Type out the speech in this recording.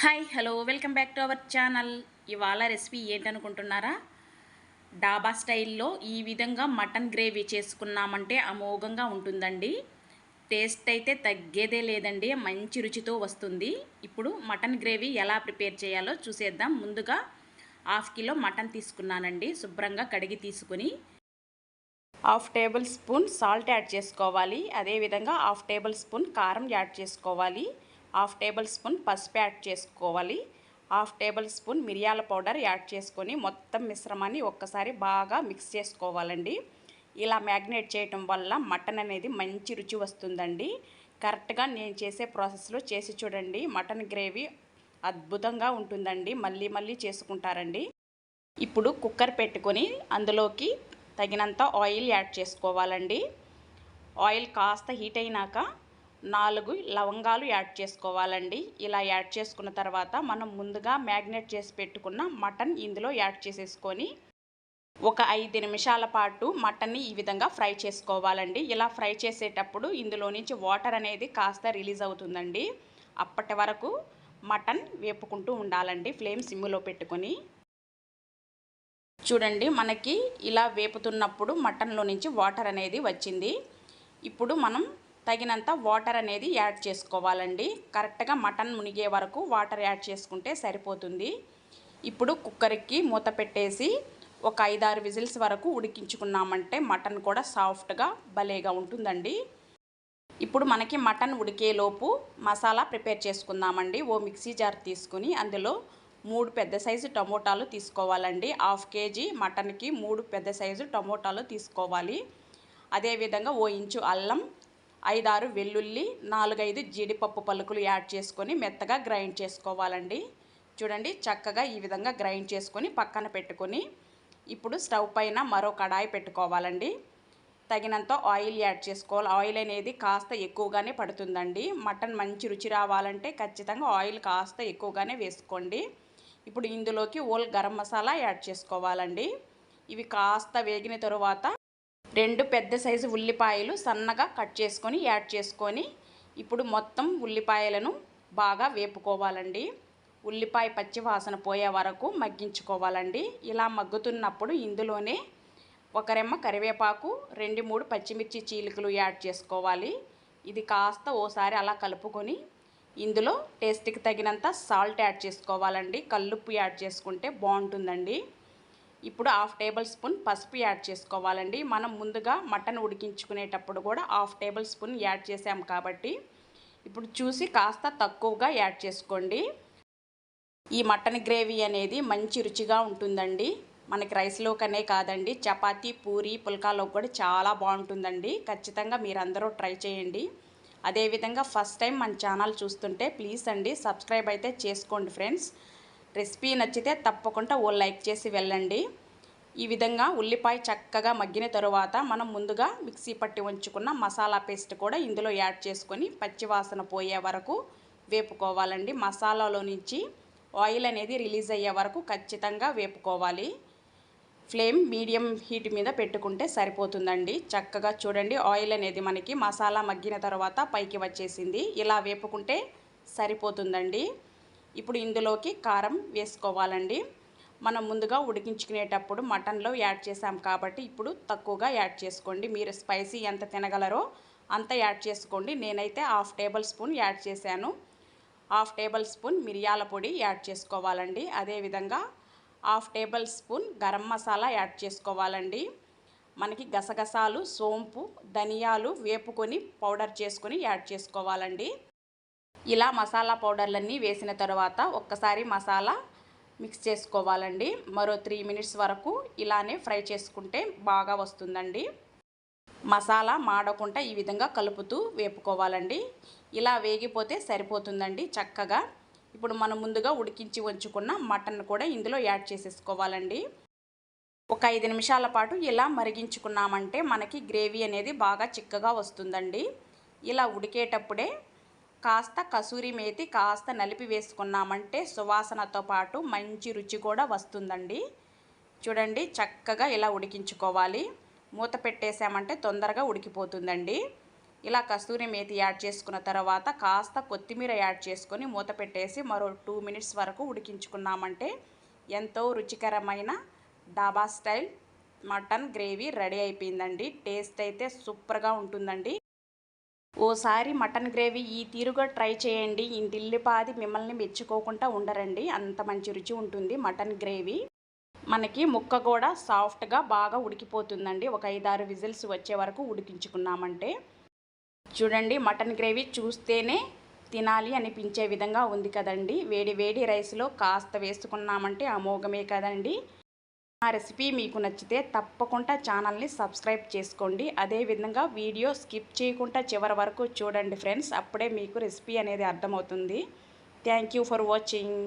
Hi hello welcome back to our channel ఇవాళ recipe ఏంటనుకుంటున్నారా? డాబా స్టైల్లో ఈ విధంగా మటన్ గ్రేవీ చేసుకున్నామంటే అమోఘంగా ఉంటుందండి. టేస్ట్ అయితే తగ్గేదే లేదండి. మంచి రుచితో వస్తుంది. ఇప్పుడు మటన్ గ్రేవీ ఎలా ప్రిపేర్ చేయాలో చూసేద్దాం. ముందుగా హాఫ్ కిలో మటన్ తీసుకున్నానండి. శుభ్రంగా కడిగి తీసుకుని half tablespoon salt add చేసుకోవాలి. అదేవిధంగా హాఫ్ టేబుల్ స్పూన్ కారం యాడ్ చేసుకోవాలి. హాఫ్ టేబుల్ స్పూన్ పసుపు యాడ్ చేసుకోవాలి. హాఫ్ టేబుల్ స్పూన్ మిరియాల పౌడర్ యాడ్ చేసుకొని మొత్తం మిశ్రమాన్ని ఒక్కసారి బాగా మిక్స్ చేసుకోవాలండి. ఇలా మ్యాగ్నేట్ చేయటం వల్ల మటన్ అనేది మంచి రుచి వస్తుందండి. కరెక్ట్గా నేను చేసే ప్రాసెస్లో చేసి చూడండి. మటన్ గ్రేవీ అద్భుతంగా ఉంటుందండి. మళ్ళీ మళ్ళీ చేసుకుంటారండి. ఇప్పుడు కుక్కర్ పెట్టుకొని అందులోకి తగినంత ఆయిల్ యాడ్ చేసుకోవాలండి. ఆయిల్ కాస్త హీట్ అయినాక నాలుగు లవంగాలు యాడ్ చేసుకోవాలండి. ఇలా యాడ్ చేసుకున్న తర్వాత మనం ముందుగా మ్యాగ్నేట్ చేసి పెట్టుకున్న మటన్ ఇందులో యాడ్ చేసేసుకొని ఒక ఐదు నిమిషాల పాటు మటన్ని ఈ విధంగా ఫ్రై చేసుకోవాలండి. ఇలా ఫ్రై చేసేటప్పుడు ఇందులో నుంచి వాటర్ అనేది కాస్త రిలీజ్ అవుతుందండి. అప్పటి వరకు మటన్ వేపుకుంటూ ఉండాలండి ఫ్లేమ్ సిమ్లో పెట్టుకొని. చూడండి మనకి ఇలా వేపుతున్నప్పుడు మటన్లో నుంచి వాటర్ అనేది వచ్చింది. ఇప్పుడు మనం తగినంత వాటర్ అనేది యాడ్ చేసుకోవాలండి. కరెక్ట్గా మటన్ మునిగే వరకు వాటర్ యాడ్ చేసుకుంటే సరిపోతుంది. ఇప్పుడు కుక్కర్కి మూత పెట్టేసి ఒక ఐదారు విజిల్స్ వరకు ఉడికించుకున్నామంటే మటన్ కూడా సాఫ్ట్గా భలేగా ఉంటుందండి. ఇప్పుడు మనకి మటన్ ఉడికేలోపు మసాలా ప్రిపేర్ చేసుకుందామండి. ఓ మిక్సీ జార్ తీసుకుని అందులో మూడు పెద్ద సైజు టమోటాలు తీసుకోవాలండి. హాఫ్ కేజీ మటన్కి మూడు పెద్ద సైజు టమోటాలు తీసుకోవాలి. అదేవిధంగా ఓ ఇంచు అల్లం ఐదారు వెల్లుల్లి నాలుగైదు జీడిపప్పు పలుకులు యాడ్ చేసుకొని మెత్తగా గ్రైండ్ చేసుకోవాలండి. చూడండి చక్కగా ఈ విధంగా గ్రైండ్ చేసుకొని పక్కన పెట్టుకొని ఇప్పుడు స్టవ్ పైన మరో కడాయి పెట్టుకోవాలండి. తగినంత ఆయిల్ యాడ్ చేసుకోవాలి. ఆయిల్ అనేది కాస్త ఎక్కువగానే పడుతుందండి. మటన్ మంచి రుచి రావాలంటే ఖచ్చితంగా ఆయిల్ కాస్త ఎక్కువగానే వేసుకోండి. ఇప్పుడు ఇందులోకి ఓల్ గరం మసాలా యాడ్ చేసుకోవాలండి. ఇవి కాస్త వేగిన తరువాత రెండు పెద్ద సైజు ఉల్లిపాయలు సన్నగా కట్ చేసుకొని యాడ్ చేసుకొని ఇప్పుడు మొత్తం ఉల్లిపాయలను బాగా వేపుకోవాలండి. ఉల్లిపాయ పచ్చి వాసన పోయే వరకు మగ్గించుకోవాలండి. ఇలా మగ్గుతున్నప్పుడు ఇందులోనే ఒక రెమ్మ కరివేపాకు రెండు మూడు పచ్చిమిర్చి చీలికలు యాడ్ చేసుకోవాలి. ఇది కాస్త ఓసారి అలా కలుపుకొని ఇందులో టేస్ట్కి తగినంత సాల్ట్ యాడ్ చేసుకోవాలండి. కల్లుప్పు యాడ్ చేసుకుంటే బాగుంటుందండి. ఇప్పుడు హాఫ్ టేబుల్ స్పూన్ పసుపు యాడ్ చేసుకోవాలండి. మనం ముందుగా మటన్ ఉడికించుకునేటప్పుడు కూడా హాఫ్ టేబుల్ స్పూన్ యాడ్ చేసాం కాబట్టి ఇప్పుడు చూసి కాస్త తక్కువగా యాడ్ చేసుకోండి. ఈ మటన్ గ్రేవీ అనేది మంచి రుచిగా ఉంటుందండి. మనకి రైస్లోకనే కాదండి చపాతీ పూరి పుల్కాలో కూడా చాలా బాగుంటుందండి. ఖచ్చితంగా మీరందరూ ట్రై చేయండి. అదేవిధంగా ఫస్ట్ టైం మన ఛానల్ చూస్తుంటే ప్లీజ్ అండి సబ్స్క్రైబ్ అయితే చేసుకోండి ఫ్రెండ్స్. రెసిపీ నచ్చితే తప్పకుండా ఓ లైక్ చేసి వెళ్ళండి. ఈ విధంగా ఉల్లిపాయ చక్కగా మగ్గిన తరువాత మనం ముందుగా మిక్సీ పట్టి ఉంచుకున్న మసాలా పేస్ట్ కూడా ఇందులో యాడ్ చేసుకొని పచ్చివాసన పోయే వరకు వేపుకోవాలండి. మసాలాలో నుంచి ఆయిల్ అనేది రిలీజ్ అయ్యే వరకు ఖచ్చితంగా వేపుకోవాలి. ఫ్లేమ్ మీడియం హీట్ మీద పెట్టుకుంటే సరిపోతుందండి. చక్కగా చూడండి ఆయిల్ అనేది మనకి మసాలా మగ్గిన తర్వాత పైకి వచ్చేసింది. ఇలా వేపుకుంటే సరిపోతుందండి. ఇప్పుడు ఇందులోకి కారం వేసుకోవాలండి. మనం ముందుగా ఉడికించుకునేటప్పుడు మటన్లో యాడ్ చేసాం కాబట్టి ఇప్పుడు తక్కువగా యాడ్ చేసుకోండి. మీరు స్పైసీ ఎంత తినగలరో అంత యాడ్ చేసుకోండి. నేనైతే హాఫ్ టేబుల్ స్పూన్ యాడ్ చేశాను. హాఫ్ టేబుల్ స్పూన్ మిరియాల పొడి యాడ్ చేసుకోవాలండి. అదేవిధంగా half tablespoon garam masala add చేసుకోవాలండి. మనకి గసగసాలు సోంపు ధనియాలు వేపుకొని పౌడర్ చేసుకొని యాడ్ చేసుకోవాలండి. ఇలా మసాలా పౌడర్లన్నీ వేసిన తర్వాత ఒక్కసారి మసాలా మిక్స్ చేసుకోవాలండి. మరో త్రీ మినిట్స్ వరకు ఇలానే ఫ్రై చేసుకుంటే బాగా వస్తుందండి. మసాలా మాడకుండా ఈ విధంగా కలుపుతూ వేపుకోవాలండి. ఇలా వేగిపోతే సరిపోతుందండి చక్కగా. ఇప్పుడు మనం ముందుగా ఉడికించి ఉంచుకున్న మటన్ కూడా ఇందులో యాడ్ చేసేసుకోవాలండి. ఒక ఐదు నిమిషాల పాటు ఇలా మరిగించుకున్నామంటే మనకి గ్రేవీ అనేది బాగా చిక్కగా వస్తుందండి. ఇలా ఉడికేటప్పుడే కాస్త కసూరి మేతి కాస్త నలిపి వేసుకున్నామంటే సువాసనతో పాటు మంచి రుచి కూడా వస్తుందండి. చూడండి చక్కగా ఇలా ఉడికించుకోవాలి. మూత పెట్టేసామంటే తొందరగా ఉడికిపోతుందండి. ఇలా కస్తూరి మేతి యాడ్ చేసుకున్న తర్వాత కాస్త కొత్తిమీర యాడ్ చేసుకొని మూత పెట్టేసి మరో టూ మినిట్స్ వరకు ఉడికించుకున్నామంటే ఎంతో రుచికరమైన dhaba style mutton gravy ready అయిపోయిందండి. టేస్ట్ అయితే సూపర్గా ఉంటుందండి. ఓసారి మటన్ గ్రేవీ ఈ తీరుగా ట్రై చేయండి. ఇంటిల్లిపాది మిమ్మల్ని మెచ్చుకోకుండా ఉండరండి. అంత మంచి రుచి ఉంటుంది మటన్ గ్రేవీ. మనకి ముక్క కూడా సాఫ్ట్గా బాగా ఉడికిపోతుందండి. ఒక ఐదారు విజిల్స్ వచ్చే వరకు ఉడికించుకున్నామంటే. చూడండి మటన్ గ్రేవీ చూస్తేనే తినాలి అనిపించే విధంగా ఉంది కదండి. వేడి వేడి రైస్లో కాస్త వేసుకున్నామంటే అమోఘమే కదండి. ఆ రెసిపీ మీకు నచ్చితే తప్పకుండా ఛానల్ని సబ్స్క్రైబ్ చేసుకోండి. అదేవిధంగా వీడియో స్కిప్ చేయకుండా చివరి వరకు చూడండి ఫ్రెండ్స్. అప్పుడే మీకు రెసిపీ అనేది అర్థమవుతుంది. Thank you for watching.